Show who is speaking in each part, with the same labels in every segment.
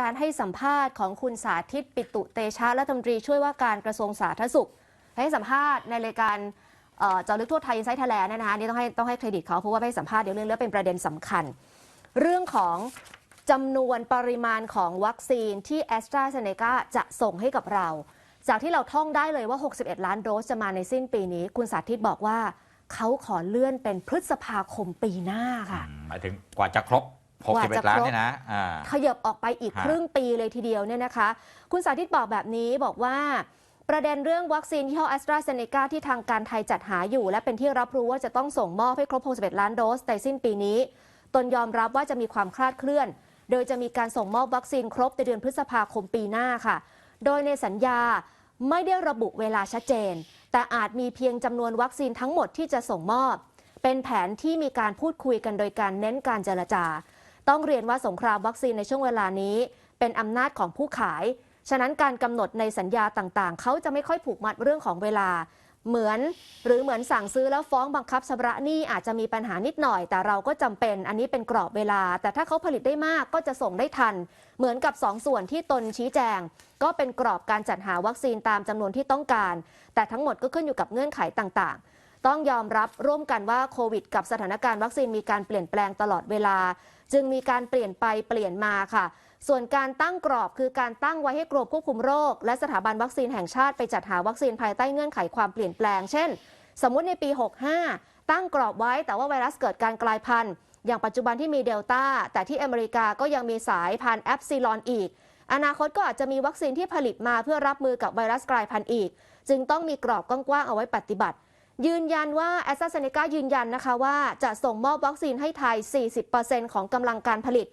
Speaker 1: การให้สัมภาษณ์ของคุณสาธิตปิตุเตชะรัฐมนตรีช่วยว่าการกระทรวงสาธารณสุข ให้สัมภาษณ์ในรายการเจาะลึกทั่วไทยไซต์แลงเนี่นะคะอันนี่ต้องให้ต้องให้เครดิตเขาเพราะว่าให้สัมภาษณ์เดี๋ยวเรื่องนี้เป็นประเด็นสำคัญ เรื่องของจำนวนปริมาณของวัคซีนที่แอสตราเซเนกาจะส่งให้กับเรา จากที่เราท่องได้เลยว่า 61 ล้านโดสจะมาในสิ้นปีนี้ คุณสาธิตบอกว่าเขาขอเลื่อนเป็นพฤษภาคมปีหน้าค่ะ
Speaker 2: หมายถึงกว่าจะครบ
Speaker 1: กว่าจะ
Speaker 2: 61ล้าน
Speaker 1: ครบ
Speaker 2: เนี่ยนะอ่า
Speaker 1: ขยับออกไปอีก
Speaker 2: ฮะ
Speaker 1: ครึ่งปีเลยทีเดียวเนี่ยนะคะ คุณสาธิตบอกแบบนี้บอกว่าประเด็นเรื่องวัคซีนที่ห้อแอสตราเซเนกาที่ทางการไทยจัดหาอยู่ และเป็นที่รับรู้ว่าจะต้องส่งมอบให้ครบ 61 ล้านโดสในสิ้นปีนี้ ตนยอมรับว่าจะมีความคลาดเคลื่อน โดยจะมีการส่งมอบวัคซีนครบในเดือนพฤษภาคมปีหน้าค่ะ โดยในสัญญาไม่ได้ระบุเวลาชัดเจน แต่อาจมีเพียงจำนวนวัคซีนทั้งหมดที่จะส่งมอบ เป็นแผนที่มีการพูดคุยกันโดยการเน้นการเจรจา ต้องเรียนว่าสงครามวัคซีนในช่วงเวลานี้ เป็นอำนาจของผู้ขาย ฉะนั้นการกำหนดในสัญญาต่างๆ เขาจะไม่ค่อยผูกมัดเรื่องของเวลา เหมือน หรือเหมือนสั่งซื้อแล้วฟ้องบังคับชำระหนี้อาจจะมีปัญหานิดหน่อย แต่เราก็จำเป็นอันนี้เป็นกรอบเวลา แต่ถ้าเขาผลิตได้มากก็จะส่งได้ทัน เหมือนกับสองส่วนที่ตนชี้แจง ก็เป็นกรอบการจัดหาวัคซีนตามจำนวนที่ต้องการ แต่ทั้งหมดก็ขึ้นอยู่กับเงื่อนไขต่างๆ ต้องยอมรับร่วมกันว่าโควิด กับสถานการณ์วัคซีนมีการเปลี่ยนแปลงตลอดเวลา จึงมีการเปลี่ยนไปเปลี่ยนมาค่ะ ส่วนการตั้งกรอบคือการตั้งไว้ให้กรมควบคุมโรค และสถาบันวัคซีนแห่งชาติไปจัดหาวัคซีนภายใต้เงื่อนไขความเปลี่ยนแปลง เช่น สมมุติในปี 65 ตั้งกรอบไว้แต่ว่าไวรัสเกิดการกลายพันธุ์อย่างปัจจุบันที่มีเดลต้าแต่ที่อเมริกาก็ยังมีสายพันธุ์แอปซิลอนอีก อนาคตก็อาจจะมีวัคซีนที่ผลิตมาเพื่อรับมือกับไวรัสกลายพันธุ์อีก จึงต้องมีกรอบกว้างๆเอาไว้ปฏิบัติ ยืนยันว่าแอสตราเซเนกายืนยันนะคะว่าจะส่งมอบวัคซีนให้ไทย 40%ของกำลังการผลิต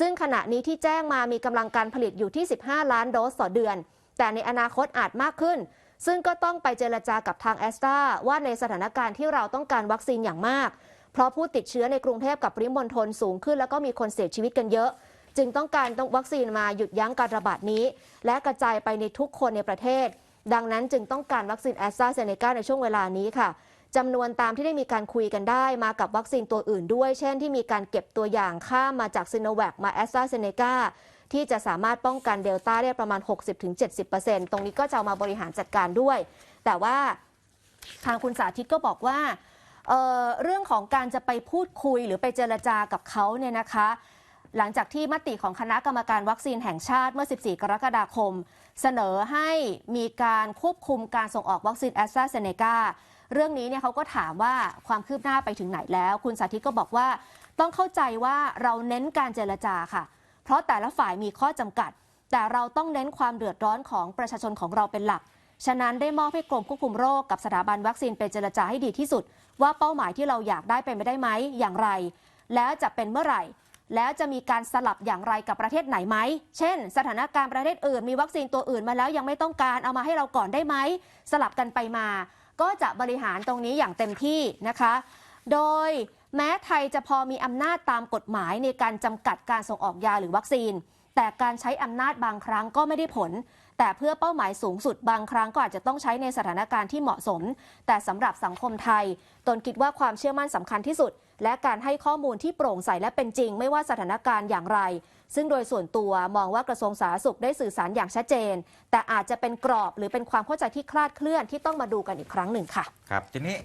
Speaker 1: ซึ่งขณะนี้ที่แจ้งมามีกำลังการผลิตอยู่ที่ 15 ล้านโดสต่อเดือน แต่ในอนาคตอาจมากขึ้น ซึ่งก็ต้องไปเจรจากับทางแอสตราว่าในสถานการณ์ที่เราต้องการวัคซีนอย่างมาก เพราะผู้ติดเชื้อในกรุงเทพกับปริมณฑลสูงขึ้น แล้วก็มีคนเสียชีวิตกันเยอะ จึงต้องการต้องวัคซีนมาหยุดยั้งการระบาดนี้ และกระจายไปในทุกคนในประเทศ ดังนั้นจึงต้องการวัคซีนแอสตราเซเนกาในช่วงเวลานี้ค่ะจำนวนตามที่ได้มีการคุยกันได้มากับวัคซีนตัวอื่นด้วย เช่นที่มีการเก็บตัวอย่างข้ามมาจากซิโนแวคมาแอสตราเซเนกาที่จะสามารถป้องกันเดลต้าได้ประมาณ 60-70%ตรงนี้ก็จะามาบริหารจัดการด้วย แต่ว่าทางคุณสาธิตก็บอกว่าเเรื่องของการจะไปพูดคุยหรือไปเจรจากับเขาเนี่ยนะคะ หลังจากที่มติของคณะกรรมการวัคซีนแห่งชาติเมื่อ 14 กรกฎาคม เสนอให้มีการควบคุมการส่งออกวัคซีนแอสตราเซเนกาเรื่องนี้เนี่ยเขาก็ถามว่าความคืบหน้าไปถึงไหนแล้ว คุณสาธิตก็บอกว่า ต้องเข้าใจว่าเราเน้นการเจรจาค่ะ เพราะแต่ละฝ่ายมีข้อจำกัด แต่เราต้องเน้นความเดือดร้อนของประชาชนของเราเป็นหลัก ฉะนั้นได้มอบให้กรมควบคุมโรคกับสถาบันวัคซีนไปเจรจาให้ดีที่สุด ว่าเป้าหมายที่เราอยากได้เป็นไปได้ไหมอย่างไร แล้วจะเป็นเมื่อไหร่ แล้วจะมีการสลับอย่างไรกับประเทศไหนไหม เช่น สถานการณ์ประเทศอื่น มีวัคซีนตัวอื่นมาแล้วยังไม่ต้องการเอามาให้เราก่อนได้ไหม สลับกันไปมา ก็จะบริหารตรงนี้อย่างเต็มที่นะคะ โดยแม้ไทยจะพอมีอำนาจตามกฎหมายในการจำกัดการส่งออกยาหรือวัคซีน แต่การใช้อำนาจบางครั้งก็ไม่ได้ผล แต่เพื่อเป้าหมายสูงสุดบางครั้งก็อาจจะต้องใช้ในสถานการณ์ที่เหมาะสม แต่สำหรับสังคมไทย ตนคิดว่าความเชื่อมั่นสำคัญที่สุด และการให้ข้อมูลที่โปร่งใสและเป็นจริง ไม่ว่าสถานการณ์อย่างไร ซึ่งโดยส่วนตัวมองว่ากระทรวงสาธารณสุขได้สื่อสารอย่างชัดเจน แต่อาจจะเป็นกรอบหรือเป็นความเข้าใจที่คลาดเคลื่อนที่ต้องมาดูกันอีกครั้งหนึ่งค่ะ
Speaker 2: ครับทีนี้